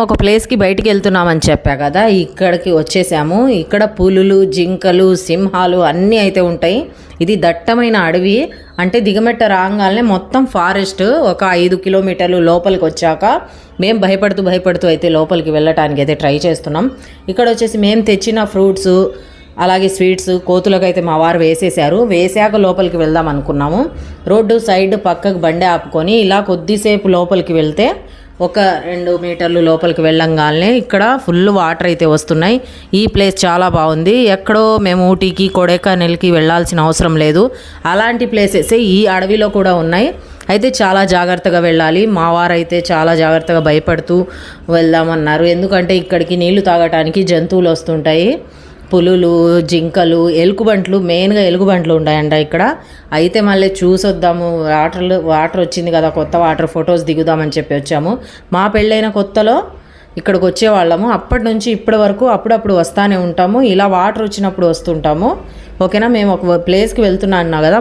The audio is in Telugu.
ఒక ప్లేస్కి బయటికి వెళ్తున్నామని చెప్పా కదా ఇక్కడికి వచ్చేసాము. ఇక్కడ పులులు జింకలు సింహాలు అన్నీ అయితే ఉంటాయి. ఇది దట్టమైన అడవి. అంటే దిగమెట్ట రాగానే మొత్తం ఫారెస్ట్ ఒక ఐదు కిలోమీటర్లు లోపలికి వచ్చాక మేము భయపడుతూ భయపడుతూ అయితే లోపలికి వెళ్ళటానికి అయితే ట్రై చేస్తున్నాం. ఇక్కడ వచ్చేసి మేము తెచ్చిన ఫ్రూట్స్ అలాగే స్వీట్స్ కోతులకు అయితే మా వారు వేసేసారు వేసాక లోపలికి వెళ్దాం అనుకున్నాము. రోడ్డు సైడ్ పక్కకు బండి ఆపుకొని ఇలా కొద్దిసేపు లోపలికి వెళ్తే ఒక రెండు మీటర్లు లోపలికి వెళ్ళంగానే ఇక్కడ ఫుల్ వాటర్ అయితే వస్తున్నాయి. ఈ ప్లేస్ చాలా బాగుంది. ఎక్కడో మేము ఊటీకి కొడైకెనాల్కి వెళ్ళాల్సిన అవసరం లేదు. అలాంటి ప్లేసెస్ ఈ అడవిలో కూడా ఉన్నాయి. అయితే చాలా జాగ్రత్తగా వెళ్ళాలి. మా వారైతే చాలా జాగ్రత్తగా భయపడుతూ వెళ్దామన్నారు. ఎందుకంటే ఇక్కడికి నీళ్ళు తాగటానికి జంతువులు వస్తుంటాయి. పులులు జింకలు ఎలుగుబంట్లు మెయిన్గా ఎలుగుబంట్లు ఉంటాయంట ఇక్కడ. అయితే మళ్ళీ చూసొద్దాము. వాటర్లు వాటర్ వచ్చింది కదా కొత్త వాటర్ ఫొటోస్ దిగుదామని చెప్పి వచ్చాము. మా పెళ్ళైన కొత్తలో ఇక్కడికి వచ్చేవాళ్ళము అప్పటి నుంచి ఇప్పటి వరకు అప్పుడప్పుడు వస్తానే ఉంటాము. ఇలా వాటర్ వచ్చినప్పుడు వస్తుంటాము. ఓకేనా? మేము ఒక ప్లేస్కి వెళ్తున్నా అన్నా కదా